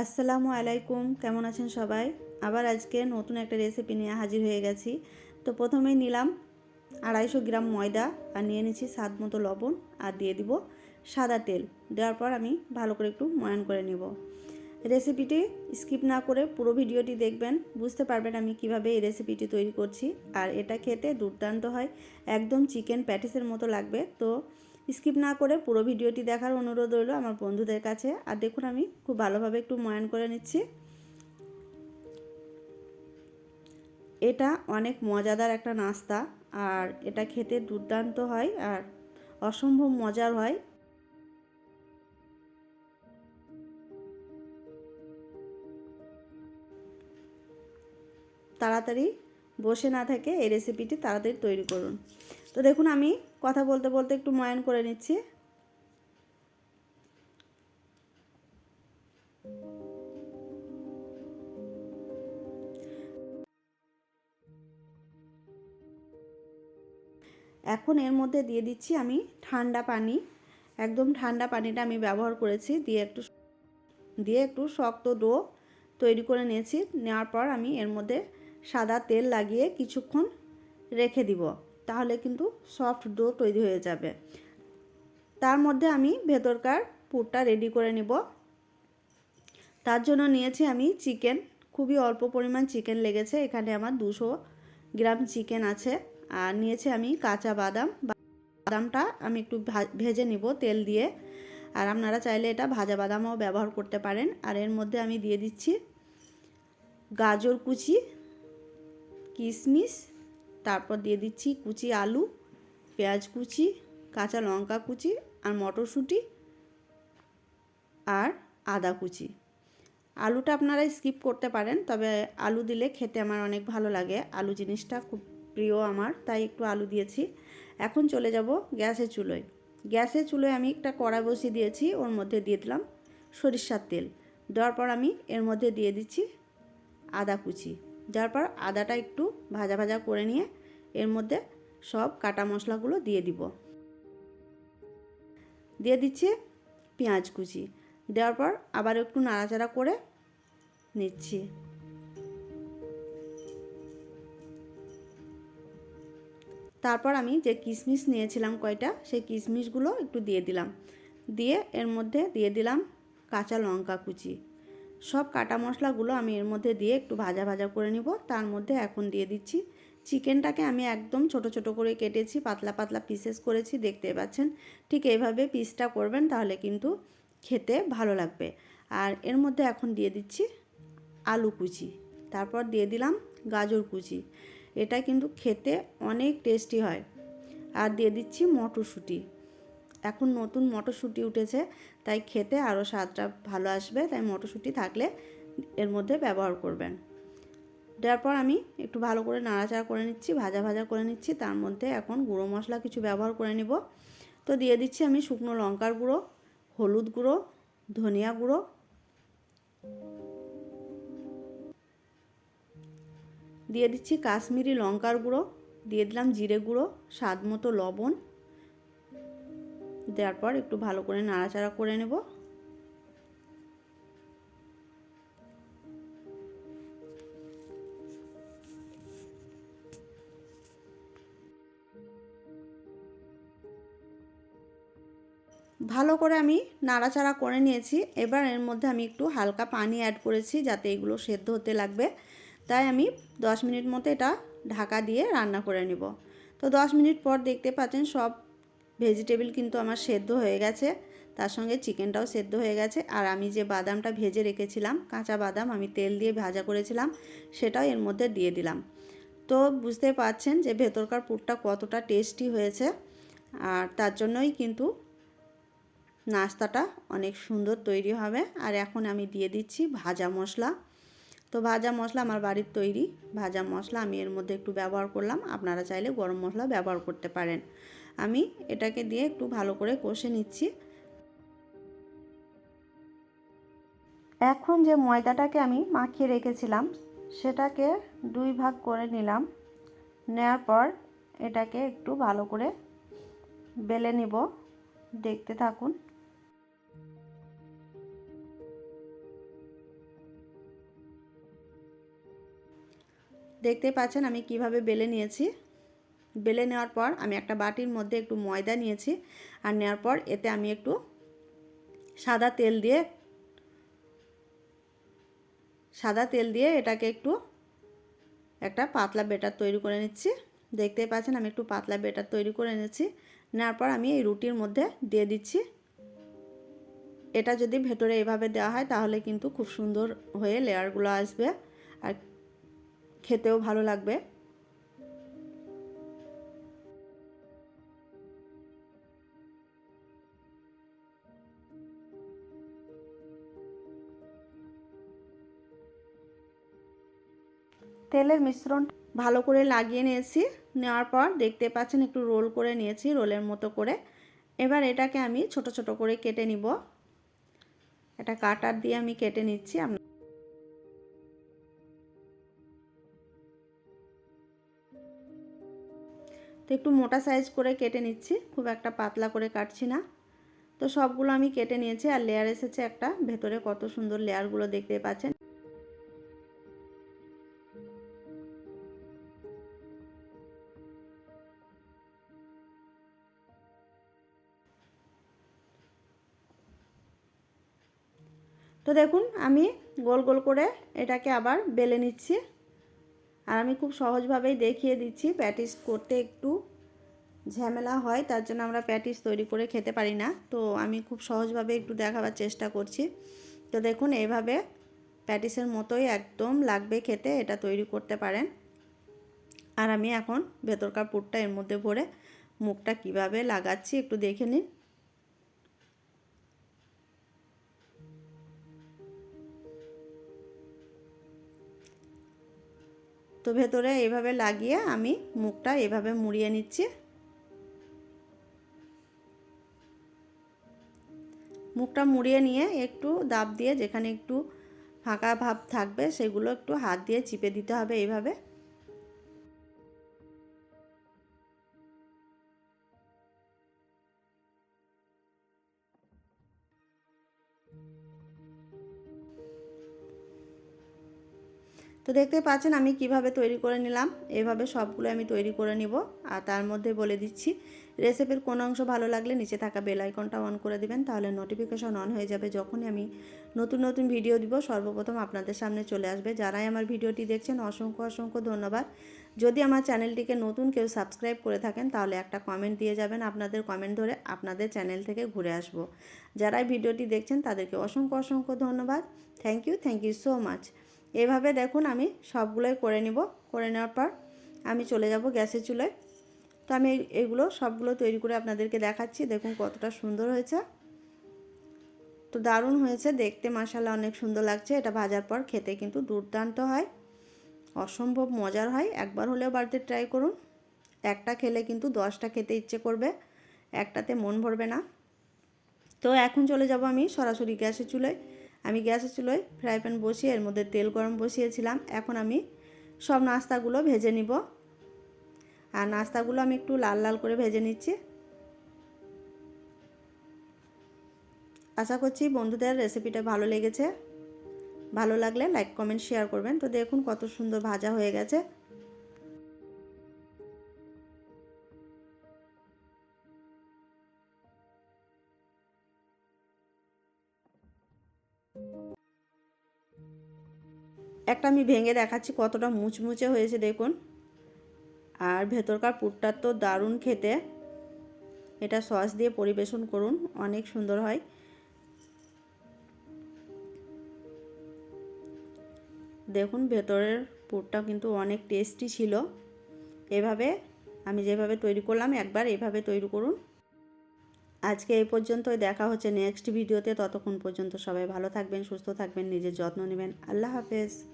আসসালামু আলাইকুম, কেমন আছেন সবাই? আবার আজকে নতুন একটা রেসিপি নিয়ে হাজির হয়ে গেছি। তো প্রথমেই নিলাম আড়াইশো গ্রাম ময়দা আর নিয়ে নিচ্ছি স্বাদ মতো লবণ আর দিয়ে দিব সাদা তেল। দেওয়ার পর আমি ভালো করে একটু ময়ান করে নিব। রেসিপিটি স্কিপ না করে পুরো ভিডিওটি দেখবেন, বুঝতে পারবেন আমি কীভাবে এই রেসিপিটি তৈরি করছি। আর এটা খেতে দুর্দান্ত হয়, একদম চিকেন প্যাটিসের মতো লাগবে। তো স্কিপ না করে পুরো ভিডিওটি দেখার অনুরোধ রইল আমার বন্ধুদের কাছে। আর দেখুন, আমি খুব ভালোভাবে একটু ময়ান করে নিচ্ছি। এটা অনেক মজাদার একটা নাস্তা, আর এটা খেতে দুর্দান্ত হয় আর অসম্ভব মজার হয়। তাড়াতাড়ি বসে না থেকে এই রেসিপিটি তাড়াতাড়ি তৈরি করুন। তো দেখুন, আমি কথা বলতে বলতে একটু ময়ান করে নিচ্ছি। এখন এর মধ্যে দিয়ে দিচ্ছি আমি ঠান্ডা পানি। একদম ঠান্ডা পানিটা আমি ব্যবহার করেছি, দিয়ে একটু দিয়ে একটু শক্ত ডো তৈরি করে নিয়েছি। নেওয়ার পর আমি এর মধ্যে সাদা তেল লাগিয়ে কিছুক্ষণ রেখে দিব, তাহলে কিন্তু সফট ডো তৈরি হয়ে যাবে। তার মধ্যে আমি ভেতরকার পুরটা রেডি করে নিব। তার জন্য নিয়েছি আমি চিকেন, খুবই অল্প পরিমাণ চিকেন লেগেছে, এখানে আমার দুশো গ্রাম চিকেন আছে। আর নিয়েছি আমি কাঁচা বাদাম, বাদামটা আমি একটু ভেজে নিব তেল দিয়ে। আর আপনারা চাইলে এটা ভাজা বাদামও ব্যবহার করতে পারেন। আর এর মধ্যে আমি দিয়ে দিচ্ছি গাজর কুচি কিশমিশ তারপর দিয়ে দিচ্ছি কুচি আলু, পেঁয়াজ কুচি, কাঁচা লঙ্কা কুচি আর মটরশুঁটি আর আদা কুচি। আলুটা আপনারা স্কিপ করতে পারেন, তবে আলু দিলে খেতে আমার অনেক ভালো লাগে। আলু জিনিসটা খুব প্রিয় আমার, তাই একটু আলু দিয়েছি। এখন চলে যাব গ্যাসের চুলোয়। গ্যাসের চুলোয় আমি একটা কড়া বসিয়ে দিয়েছি, ওর মধ্যে দিয়ে দিলাম সরিষার তেল। দেওয়ার পর আমি এর মধ্যে দিয়ে দিচ্ছি আদা কুচি। যার পর আদাটা একটু ভাজা ভাজা করে নিয়ে এর মধ্যে সব কাটা মশলাগুলো দিয়ে দিব। দিয়ে দিচ্ছি পেঁয়াজ কুচি। দেওয়ার পর আবার একটু নাড়াচাড়া করে নিচ্ছি। তারপর আমি যে কিশমিশ নিয়েছিলাম কয়টা, সেই কিশমিশগুলো একটু দিয়ে দিলাম। দিয়ে এর মধ্যে দিয়ে দিলাম কাঁচা লঙ্কা কুচি। সব কাটা মশলাগুলো আমি এর মধ্যে দিয়ে একটু ভাজা ভাজা করে নিব। তার মধ্যে এখন দিয়ে দিচ্ছি চিকেনটাকে আমি একদম ছোট ছোট করে কেটেছি, পাতলা পাতলা পিসেস করেছি দেখতে পাচ্ছেন। ঠিক এইভাবে পিসটা করবেন তাহলে কিন্তু খেতে ভালো লাগবে। আর এর মধ্যে এখন দিয়ে দিচ্ছি আলু কুচি, তারপর দিয়ে দিলাম গাজর কুচি। এটা কিন্তু খেতে অনেক টেস্টি হয়। আর দিয়ে দিচ্ছি মটরশুঁটি। এখন নতুন মটরশুঁটি উঠেছে, তাই খেতে আরও স্বাদটা ভালো আসবে, তাই মটরশুঁটি থাকলে এর মধ্যে ব্যবহার করবেন। দেওয়ার পর আমি একটু ভালো করে নাড়াচাড়া করে নিচ্ছি, ভাজা ভাজা করে নিচ্ছি, তার মধ্যে এখন গুঁড়ো মশলা কিছু ব্যবহার করে নিব। তো দিয়ে দিচ্ছি আমি শুকনো লঙ্কার গুঁড়ো, হলুদ গুঁড়ো, ধনিয়া গুঁড়ো। দিয়ে দিচ্ছি কাশ্মীরি লঙ্কার গুঁড়ো, দিয়ে দিলাম জিরে গুঁড়ো, স্বাদ মতো লবণ। দেওয়ার পর একটু ভালো করে নাড়াচাড়া করে নেব। ভালো করে আমি নাড়াচাড়া করে নিয়েছি। এবার এর মধ্যে আমি একটু হালকা পানি অ্যাড করেছি যাতে এগুলো সেদ্ধ হতে লাগবে। তাই আমি 10 মিনিট মতো এটা ঢাকা দিয়ে রান্না করে নিব। তো 10 মিনিট পর দেখতে পাচ্ছেন সব ভেজিটেবল কিন্তু আমার সেদ্ধ হয়ে গেছে, তার সঙ্গে চিকেনটাও সেদ্ধ হয়ে গেছে, আর আমি যে বাদামটা ভেজে রেখেছিলাম, কাঁচা বাদাম আমি তেল দিয়ে ভাজা করেছিলাম, সেটাও এর মধ্যে দিয়ে দিলাম। তো বুঝতে পারছেন যে ভেতরকার পুরটা কতটা টেস্টি হয়েছে, আর তার জন্যই কিন্তু নাস্তাটা অনেক সুন্দর তৈরি হবে, আর এখন আমি দিয়ে দিচ্ছি ভাজা মশলা। তো ভাজা মশলা আমার বাড়ির তৈরি, ভাজা মশলা আমি এর মধ্যে একটু ব্যবহার করলাম, আপনারা চাইলে গরম মশলা ব্যবহার করতে পারেন। আমি এটাকে দিয়ে একটু ভালো করে কষে নিচ্ছি। এখন যে ময়দাটাকে আমি মাখিয়ে রেখেছিলাম, সেটাকে দুই ভাগ করে নিলাম। নেওয়ার পর এটাকে একটু ভালো করে বেলে নিব। দেখতে থাকুন। দেখতে পাচ্ছেন আমি কীভাবে বেলে নিয়েছি। বেলে নেওয়ার পর আমি একটা বাটির মধ্যে একটু ময়দা নিয়েছি আর নেওয়ার পর এতে আমি একটু সাদা তেল দিয়ে, সাদা তেল দিয়ে এটাকে একটু একটা পাতলা বেটার তৈরি করে নিচ্ছি। দেখতেই পাচ্ছেন আমি একটু পাতলা বেটার তৈরি করে নিচ্ছি নেওয়ার পর আমি এই রুটির মধ্যে দিয়ে দিচ্ছি। এটা যদি ভেতরে এভাবে দেওয়া হয় তাহলে কিন্তু খুব সুন্দর হয়ে লেয়ারগুলো আসবে আর খেতেও ভালো লাগবে। তেলের মিশ্রণ ভালো করে লাগিয়ে নিয়েছি। নেওয়ার পর দেখতে পাচ্ছেন একটু রোল করে নিয়েছি, রোলের মতো করে। এবার এটাকে আমি ছোট ছোট করে কেটে নিব। এটা কাটার দিয়ে আমি কেটে নিচ্ছি। তো একটু মোটা সাইজ করে কেটে নিচ্ছি, খুব একটা পাতলা করে কাটছি না। তো সবগুলো আমি কেটে নিয়েছি আর লেয়ার এসেছে একটা। ভেতরে কত সুন্দর লেয়ারগুলো দেখতে পাচ্ছেন। তো দেখুন, আমি গোল গোল করে এটাকে আবার বেলে নিচ্ছি। আর আমি খুব সহজভাবেই দেখিয়ে দিচ্ছি, প্যাটিস করতে একটু ঝামেলা হয়, তার জন্য আমরা প্যাটিস তৈরি করে খেতে পারি না। তো আমি খুব সহজভাবে একটু দেখাবার চেষ্টা করছি। তো দেখুন এইভাবে প্যাটিসের মতোই একদম লাগবে খেতে, এটা তৈরি করতে পারেন। আর আমি এখন ভেতরকার পুরটা এর মধ্যে ভরে মুখটা কীভাবে লাগাচ্ছি একটু দেখে নিন। তো ভেতরে এভাবে লাগিয়ে আমি মুখটা এভাবে মুড়িয়ে নিচ্ছি। মুখটা মুড়িয়ে নিয়ে একটু দাব দিয়ে যেখানে একটু ফাঁকা ভাব থাকবে সেগুলো একটু হাত দিয়ে চিপে দিতে হবে এইভাবে তো দেখতে পাচ্ছেন আমি কীভাবে তৈরি করে নিলাম। এভাবে সবগুলো আমি তৈরি করে নিব। আর তার মধ্যে বলে দিচ্ছি, রেসিপির কোন অংশ ভালো লাগলে নিচে থাকা বেল আইকনটা অন করে দিবেন, তাহলে নোটিফিকেশন অন হয়ে যাবে যখনই আমি নতুন নতুন ভিডিও দিব। সর্বপ্রথম আপনাদের সামনে চলে আসবে। যারাই আমার ভিডিওটি দেখছেন, অসংখ্য অসংখ্য ধন্যবাদ। যদি আমার চ্যানেলটিকে নতুন কেউ সাবস্ক্রাইব করে থাকেন, তাহলে একটা কমেন্ট দিয়ে যাবেন, আপনাদের কমেন্ট ধরে আপনাদের চ্যানেল থেকে ঘুরে আসব। যারাই ভিডিওটি দেখছেন, তাদেরকে অসংখ্য অসংখ্য ধন্যবাদ। Thank you thank you so much এভাবে দেখুন আমি সবগুলোই করে নিব। করে নেওয়ার পর আমি চলে যাব গ্যাসের চুলায়। তো আমি এগুলো সবগুলো তৈরি করে আপনাদেরকে দেখাচ্ছি। দেখুন কতটা সুন্দর হয়েছে। তো দারুণ হয়েছে। দেখতে মাসালা অনেক সুন্দর লাগছে। এটা ভাজার পর খেতে কিন্তু দুর্দান্ত হয়। অসম্ভব মজার হয়। একবার হলেও বাড়িতে ট্রাই করুন। একটা খেলে কিন্তু দশটা খেতে ইচ্ছে করবে। একটাতে মন ভরবে না। তো এখন চলে যাব আমি সরাসরি গ্যাসে চুলোয়। আমি গ্যাসের চুলোয় ফ্রাই প্যান বসিয়ে এর মধ্যে তেল গরম বসিয়েছিলাম। এখন আমি সব নাস্তাগুলো ভেজে নিব। আর নাস্তাগুলো আমি একটু লাল লাল করে ভেজে নিচ্ছি। আশা করছি বন্ধুদের রেসিপিটা ভালো লেগেছে। ভালো লাগলে লাইক, কমেন্ট, শেয়ার করবেন। তো দেখুন কত সুন্দর ভাজা হয়ে গেছে। একটা আমি ভেঙে দেখাচ্ছি, কতটা মুচমুচে হয়েছে দেখুন। আর ভেতরকার পুরটা তো দারুণ খেতে। এটা সস দিয়ে পরিবেশন করুন, অনেক সুন্দর হয়। দেখুন, ভেতরের পুরটা কিন্তু অনেক টেস্টি ছিল। এভাবে আমি যেভাবে তৈরি করলাম, একবার এভাবে তৈরি করুন। আজকে এই পর্যন্তই, দেখা হচ্ছে নেক্সট ভিডিওতে। ততক্ষণ পর্যন্ত সবাই ভালো থাকবেন, সুস্থ থাকবেন, নিজের যত্ন নেবেন। আল্লাহ হাফেজ।